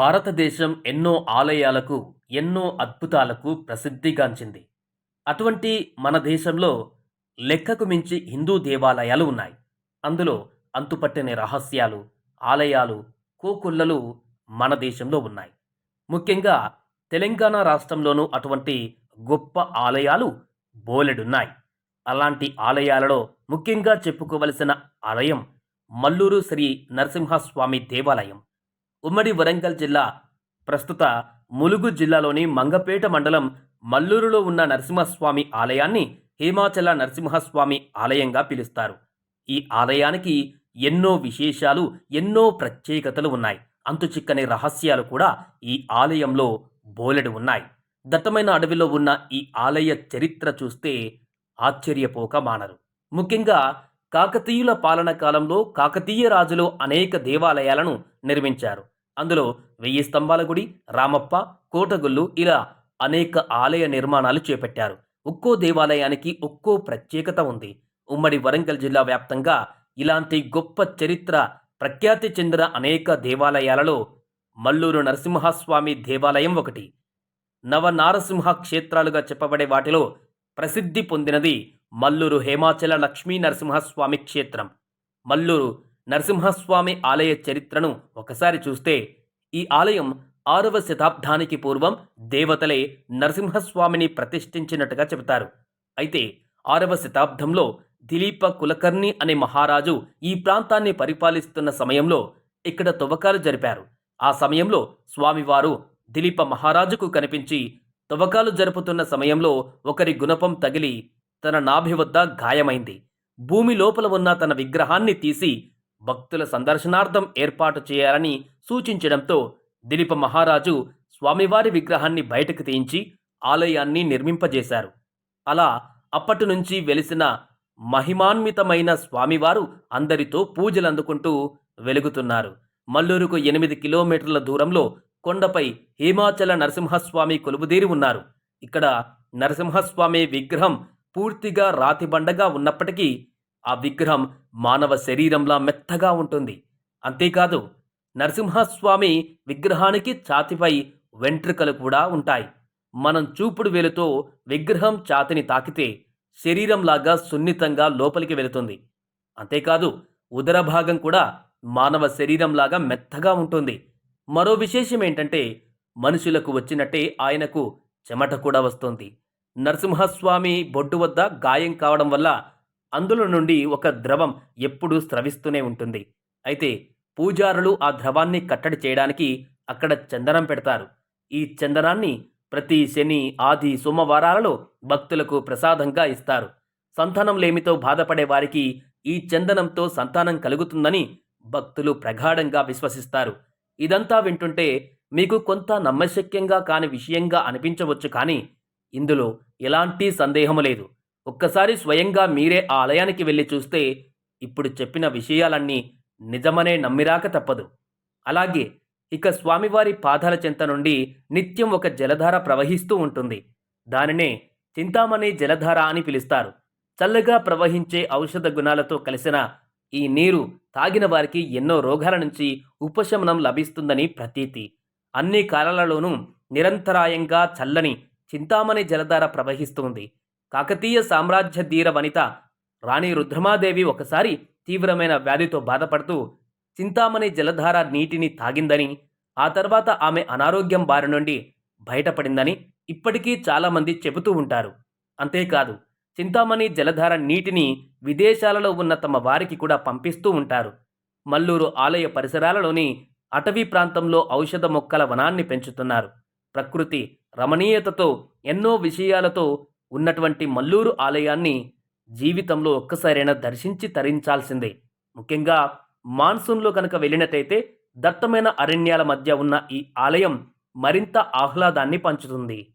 భారతదేశం ఎన్నో ఆలయాలకు ఎన్నో అద్భుతాలకు ప్రసిద్ధిగాంచింది. అటువంటి మన దేశంలో లెక్కకు మించి హిందూ దేవాలయాలు ఉన్నాయి. అందులో అంతుపట్టని రహస్యాలు ఆలయాలు కోకుళ్ళలు మన దేశంలో ఉన్నాయి. ముఖ్యంగా తెలంగాణ రాష్ట్రంలోనూ అటువంటి గొప్ప ఆలయాలు బోలెడున్నాయి. అలాంటి ఆలయాలలో ముఖ్యంగా చెప్పుకోవలసిన ఆలయం మల్లూరు శ్రీ నరసింహస్వామి దేవాలయం. ఉమ్మడి వరంగల్ జిల్లా ప్రస్తుత ములుగు జిల్లాలోని మంగపేట మండలం మల్లూరులో ఉన్న నరసింహస్వామి ఆలయాన్ని హేమాచల నరసింహస్వామి ఆలయంగా పిలుస్తారు. ఈ ఆలయానికి ఎన్నో విశేషాలు ఎన్నో ప్రత్యేకతలు ఉన్నాయి. అంతుచిక్కని రహస్యాలు కూడా ఈ ఆలయంలో బోలెడు ఉన్నాయి. దట్టమైన అడవిలో ఉన్న ఈ ఆలయ చరిత్ర చూస్తే ఆశ్చర్యపోక మానరు. ముఖ్యంగా కాకతీయుల పాలన కాలంలో కాకతీయ రాజులు అనేక దేవాలయాలను నిర్మించారు. అందులో వెయ్యి స్తంభాల గుడి రామప్ప కోటగుళ్ళు ఇలా అనేక ఆలయ నిర్మాణాలు చేపట్టారు. ఒక్కో దేవాలయానికి ఒక్కో ప్రత్యేకత ఉంది. ఉమ్మడి వరంగల్ జిల్లా వ్యాప్తంగా ఇలాంటి గొప్ప చరిత్ర ప్రఖ్యాతి చెందిన అనేక దేవాలయాలలో మల్లూరు నరసింహస్వామి దేవాలయం ఒకటి. నవనారసింహ క్షేత్రాలుగా చెప్పబడే వాటిలో ప్రసిద్ధి పొందినది మల్లూరు హేమాచల లక్ష్మీ నరసింహస్వామి క్షేత్రం. మల్లూరు నరసింహస్వామి ఆలయ చరిత్రను ఒకసారి చూస్తే ఈ ఆలయం ఆరవ శతాబ్దానికి పూర్వం దేవతలే నరసింహస్వామిని ప్రతిష్ఠించినట్టుగా చెబుతారు. అయితే ఆరవ శతాబ్దంలో దిలీప కులకర్ణి అనే మహారాజు ఈ ప్రాంతాన్ని పరిపాలిస్తున్న సమయంలో ఇక్కడ తవ్వకాలు జరిపారు. ఆ సమయంలో స్వామివారు దిలీప మహారాజుకు కనిపించి తవ్వకాలు జరుపుతున్న సమయంలో ఒకరి గుణపం తగిలి తన నాభి వద్ద గాయమైంది. భూమి లోపల ఉన్న తన విగ్రహాన్ని తీసి భక్తుల సందర్శనార్థం ఏర్పాటు చేయాలని సూచించడంతో దిలీప మహారాజు స్వామివారి విగ్రహాన్ని బయటకు తీయించి ఆలయాన్ని నిర్మింపజేశారు. అలా అప్పటి నుంచి వెలిసిన మహిమాన్వితమైన స్వామివారు అందరితో పూజలు అందుకుంటూ వెలుగుతున్నారు. మల్లూరుకు ఎనిమిది కిలోమీటర్ల దూరంలో కొండపై హిమాచల నరసింహస్వామి కొలువుదీరి ఉన్నారు. ఇక్కడ నరసింహస్వామి విగ్రహం పూర్తిగా రాతిబండగా ఉన్నప్పటికీ ఆ విగ్రహం మానవ శరీరంలా మెత్తగా ఉంటుంది. అంతేకాదు నరసింహస్వామి విగ్రహానికి ఛాతిపై వెంట్రుకలు కూడా ఉంటాయి. మనం చూపుడు వేలుతో విగ్రహం ఛాతిని తాకితే శరీరంలాగా సున్నితంగా లోపలికి వెళుతుంది. అంతేకాదు ఉదర భాగం కూడా మానవ శరీరంలాగా మెత్తగా ఉంటుంది. మరో విశేషం ఏంటంటే మనుషులకు వచ్చినట్టే ఆయనకు చెమట కూడా వస్తుంది. నరసింహస్వామి బొడ్డు వద్ద గాయం కావడం వల్ల అందులో నుండి ఒక ద్రవం ఎప్పుడూ స్రవిస్తూనే ఉంటుంది. అయితే పూజారులు ఆ ద్రవాన్ని కట్టడి చేయడానికి అక్కడ చందనం పెడతారు. ఈ చందనాన్ని ప్రతి శని ఆది సోమవారాలలో భక్తులకు ప్రసాదంగా ఇస్తారు. సంతానం లేమితో బాధపడే వారికి ఈ చందనంతో సంతానం కలుగుతుందని భక్తులు ప్రగాఢంగా విశ్వసిస్తారు. ఇదంతా వింటుంటే మీకు కొంత నమ్మశక్యంగా కాని విషయంగా అనిపించవచ్చు కానీ ఇందులో ఎలాంటి సందేహము లేదు. ఒక్కసారి స్వయంగా మీరే ఆ ఆలయానికి వెళ్ళి చూస్తే ఇప్పుడు చెప్పిన విషయాలన్నీ నిజమనే నమ్మిరాక తప్పదు. అలాగే ఇక స్వామివారి పాదాల చెంత నుండి నిత్యం ఒక జలధార ప్రవహిస్తూ ఉంటుంది. దానినే చింతామణి జలధార అని పిలుస్తారు. చల్లగా ప్రవహించే ఔషధ గుణాలతో కలిసిన ఈ నీరు తాగిన వారికి ఎన్నో రోగాల నుంచి ఉపశమనం లభిస్తుందని ప్రతీతి. అన్ని కాలాలలోనూ నిరంతరాయంగా చల్లని చింతామణి జలధార ప్రవహిస్తుంది. కాకతీయ సామ్రాజ్య ధీర వనిత రాణి రుద్రమాదేవి ఒకసారి తీవ్రమైన వ్యాధితో బాధపడుతూ చింతామణి జలధార నీటిని తాగిందని ఆ తర్వాత ఆమె అనారోగ్యం బారి నుండి బయటపడిందని ఇప్పటికీ చాలామంది చెబుతూ ఉంటారు. అంతేకాదు చింతామణి జలధార నీటిని విదేశాలలో ఉన్న తమ వారికి కూడా పంపిస్తూ ఉంటారు. మల్లూరు ఆలయ పరిసరాలలోని అటవీ ప్రాంతంలో ఔషధ మొక్కల వనాన్ని పెంచుతున్నారు. ప్రకృతి రమణీయతతో ఎన్నో విషయాలతో ఉన్నటువంటి మల్లూరు ఆలయాన్ని జీవితంలో ఒక్కసారైనా దర్శించి తరించాల్సిందే. ముఖ్యంగా మాన్సూన్లో కనుక వెళ్ళినట్టయితే దట్టమైన అరణ్యాల మధ్య ఉన్న ఈ ఆలయం మరింత ఆహ్లాదాన్ని పంచుతుంది.